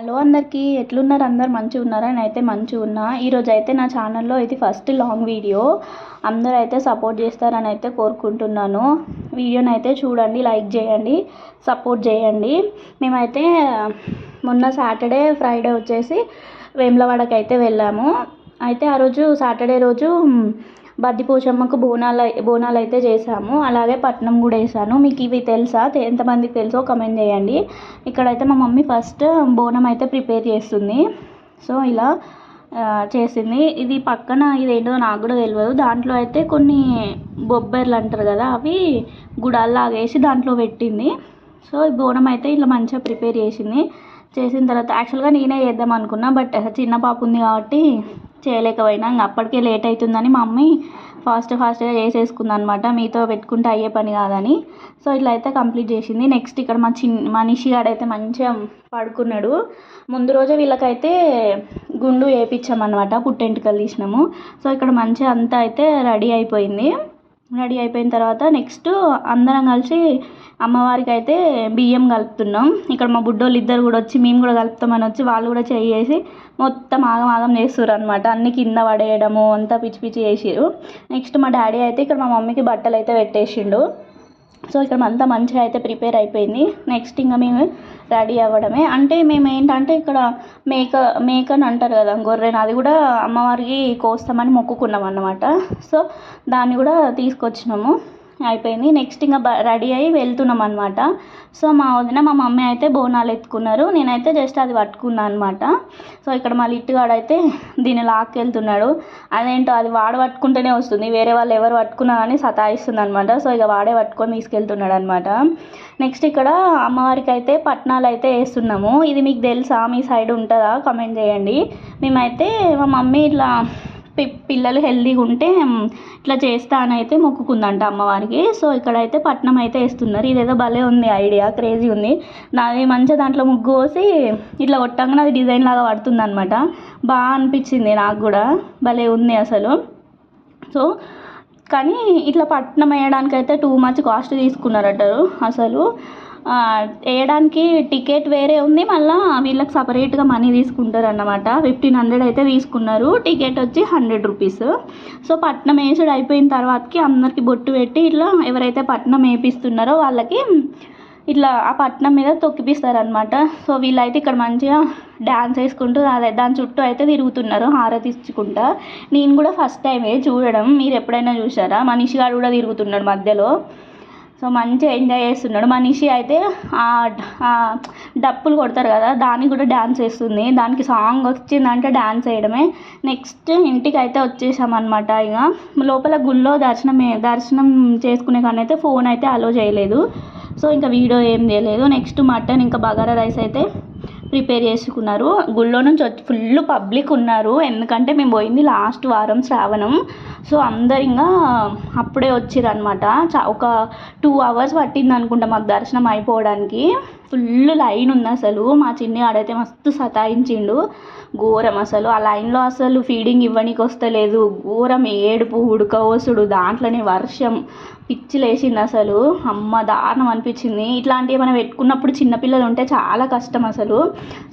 Hello అందరికీ ఎట్లున్నారు? అందరు మంచిగా ఉన్నారా నేనైతే మంచిగా ఉన్నా ఈరోజు అయితే నా ఛానల్లో ఇది ఫస్ట్ లాంగ్ వీడియో. అందరూ అయితే సపోర్ట్ చేస్తారని అయితే కోరుకుంటున్నాను. వీడియోని అయితే చూడండి లైక్ చేయండి సపోర్ట్ చేయండి. మేమైతే మొన్న సాటర్డే ఫ్రైడే వచ్చేసి వేములవాడకి అయితే వెళ్ళాము. అయితే ఆ రోజు సాటర్డే రోజు బద్దిపోచమ్మకు బోనాలు బోనాలు అయితే చేసాము అలాగే పట్నం కూడా వేసాను మీకు ఇవి తెలుసా? ఎంతమందికి తెలుసో కమెంట్ చేయండి. ఇక్కడైతే మా మమ్మీ ఫస్ట్ బోనం అయితే ప్రిపేర్ చేస్తుంది. సో ఇలా చేసింది. ఇది పక్కన ఇదేంటో నాకు కూడా తెలియదు దాంట్లో అయితే కొన్ని బొబ్బర్లు అంటారు కదా అవి గుడాల్లాగేసి దాంట్లో పెట్టింది. సో ఈ బోనం అయితే ఇట్లా మంచిగా ప్రిపేర్ చేసింది. చేసిన తర్వాత యాక్చువల్గా నేనే చేద్దాం అనుకున్నా బట్ చిన్న పాప ఉంది కాబట్టి చేయలేకపోయినా ఇంక అప్పటికే లేట్ అవుతుందని మా మమ్మీ ఫాస్ట్ ఫాస్ట్గా చేసేసుకుంది అనమాట మీతో పెట్టుకుంటే అయ్యే పని కాదని. సో ఇట్లా అయితే కంప్లీట్ చేసింది. నెక్స్ట్ ఇక్కడ మా చిన్ మా నిషిగాడు అయితే మంచిగా పడుకున్నాడు. ముందు రోజే వీళ్ళకైతే గుండు వేయించామన్నమాట పుట్టెంటుకలు తీసినాము. సో ఇక్కడ మంచిగా అంతా అయితే రెడీ అయిపోయింది. రెడీ అయిపోయిన తర్వాత నెక్స్ట్ అందరం కలిసి అమ్మవారికి అయితే బియ్యం కలుపుతున్నాం. ఇక్కడ మా బుడ్డోళ్ళు ఇద్దరు కూడా వచ్చి మేము కూడా కలుపుతామని వచ్చి వాళ్ళు కూడా చేసి మొత్తం ఆగం ఆగం చేస్తుర్రు అనమాట అన్ని కింద పడేయడము అంతా పిచ్చి పిచ్చి చేసిరు నెక్స్ట్ మా డాడీ అయితే ఇక్కడ మా మమ్మీకి బట్టలు అయితే పెట్టేసిండు. సో ఇక్కడ అంతా మంచిగా అయితే ప్రిపేర్ అయిపోయింది. నెక్స్ట్ ఇంకా మేము రెడీ అవ్వడమే. అంటే మేము ఏంటంటే ఇక్కడ మేక మేకని అంటారు కదా గొర్రెని అది కూడా అమ్మవారికి కోస్తామని మొక్కుకున్నాం అన్నమాట సో దాన్ని కూడా తీసుకొచ్చినాము. అయిపోయింది. నెక్స్ట్ ఇంకా రెడీ అయ్యి వెళ్తున్నాం అనమాట సో మా వదిన మా మమ్మీ అయితే బోనాలు ఎత్తుకున్నారు. నేనైతే జస్ట్ అది పట్టుకున్నాను అనమాట సో ఇక్కడ మా లిట్టుగాడు అయితే దీన్ని లాక్కెళ్తున్నాడు. అదేంటో అది వాడు పట్టుకుంటేనే వస్తుంది. వేరే వాళ్ళు ఎవరు పట్టుకున్నా కానీ సతాయిస్తుంది అనమాట సో ఇక వాడే పట్టుకొని తీసుకెళ్తున్నాడు అనమాట నెక్స్ట్ ఇక్కడ అమ్మవారికి అయితే పట్నాలు అయితే వేస్తున్నాము. ఇది మీకు తెలుసా? మీ సైడ్ ఉంటుందా? కమెంట్ చేయండి. మేమైతే మా మమ్మీ ఇట్లా పిల్లలు హెల్దీగా ఉంటే ఇట్లా చేస్తా అని అయితే మొక్కుకుందంట అమ్మవారికి. సో ఇక్కడైతే పట్నం అయితే వేస్తున్నారు. ఇదేదో భలే ఉంది ఐడియా క్రేజీ ఉంది. నాది మంచిగా దాంట్లో ముగ్గు పోసి ఇట్లా కొట్టంగానే అది డిజైన్ లాగా పడుతుంది అనమాట బాగా అనిపించింది నాకు కూడా. భలే ఉంది అసలు. సో కానీ ఇట్లా పట్నం వేయడానికైతే టూ మచ్ కాస్ట్ తీసుకున్నారట అసలు. వేయడానికి టికెట్ వేరే ఉంది. మళ్ళీ వీళ్ళకి సపరేట్గా మనీ తీసుకుంటారు అన్నమాట ఫిఫ్టీన్ హండ్రెడ్ అయితే తీసుకున్నారు. టికెట్ వచ్చి హండ్రెడ్ రూపీస్. సో పట్నం వేసుడు అయిపోయిన తర్వాతకి అందరికి బొట్టు పెట్టి ఇట్లా ఎవరైతే పట్నం వేపిస్తున్నారో వాళ్ళకి ఇట్లా ఆ పట్నం మీద తొక్కిపిస్తారనమాట సో వీళ్ళైతే ఇక్కడ మంచిగా డ్యాన్స్ వేసుకుంటూ అదే దాని చుట్టూ అయితే తిరుగుతున్నారు హారతి ఇచ్చుకుంటా. నేను కూడా ఫస్ట్ టైమే చూడడం. మీరు ఎప్పుడైనా చూసారా మనిషి గారు కూడా తిరుగుతున్నాడు మధ్యలో. సో మంచిగా ఎంజాయ్ చేస్తున్నాడు. మనిషి అయితే డప్పులు కొడతారు కదా దానికి కూడా డ్యాన్స్ వేస్తుంది దానికి సాంగ్ వచ్చిందంటే డ్యాన్స్ వేయడమే నెక్స్ట్ ఇంటికి అయితే వచ్చేసామన్నమాట ఇక. లోపల గుళ్ళో దర్శనం దర్శనం చేసుకునే కానీ అయితే ఫోన్ అయితే అలో చేయలేదు. సో ఇంకా వీడియో ఏం చేయలేదు. నెక్స్ట్ మటన్ ఇంకా బగారా రైస్ అయితే ప్రిపేర్ చేసుకున్నారు. గుళ్ళో నుంచి వచ్చి ఫుల్ పబ్లిక్ ఉన్నారు. ఎందుకంటే మేము పోయింది లాస్ట్ వారం శ్రావణం. సో అందరు ఇంకా అప్పుడే వచ్చిరనమాట ఒక టూ అవర్స్ పట్టింది అనుకుంటా మాకు దర్శనం అయిపోవడానికి. ఫుల్ లైన్ ఉంది అసలు. మా చిన్ని ఆడైతే మస్తు సతాయించిండు. ఘోరం అసలు. ఆ లైన్లో అసలు ఫీడింగ్ ఇవ్వనీకి వస్తలేదు ఘోరం ఏడుపు ఉడకపోసుడు దాంట్లోనే వర్షం. పిచ్చి లేచింది అసలు. అమ్మ దారుణం అనిపించింది. ఇట్లాంటివి మనం పెట్టుకున్నప్పుడు చిన్నపిల్లలు ఉంటే చాలా కష్టం అసలు.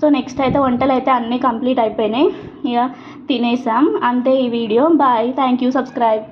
సో నెక్స్ట్ అయితే వంటలు అయితే అన్నీ కంప్లీట్ అయిపోయినాయి. ఇక తినేసాం. అంతే ఈ video. Bye. Thank you subscribe.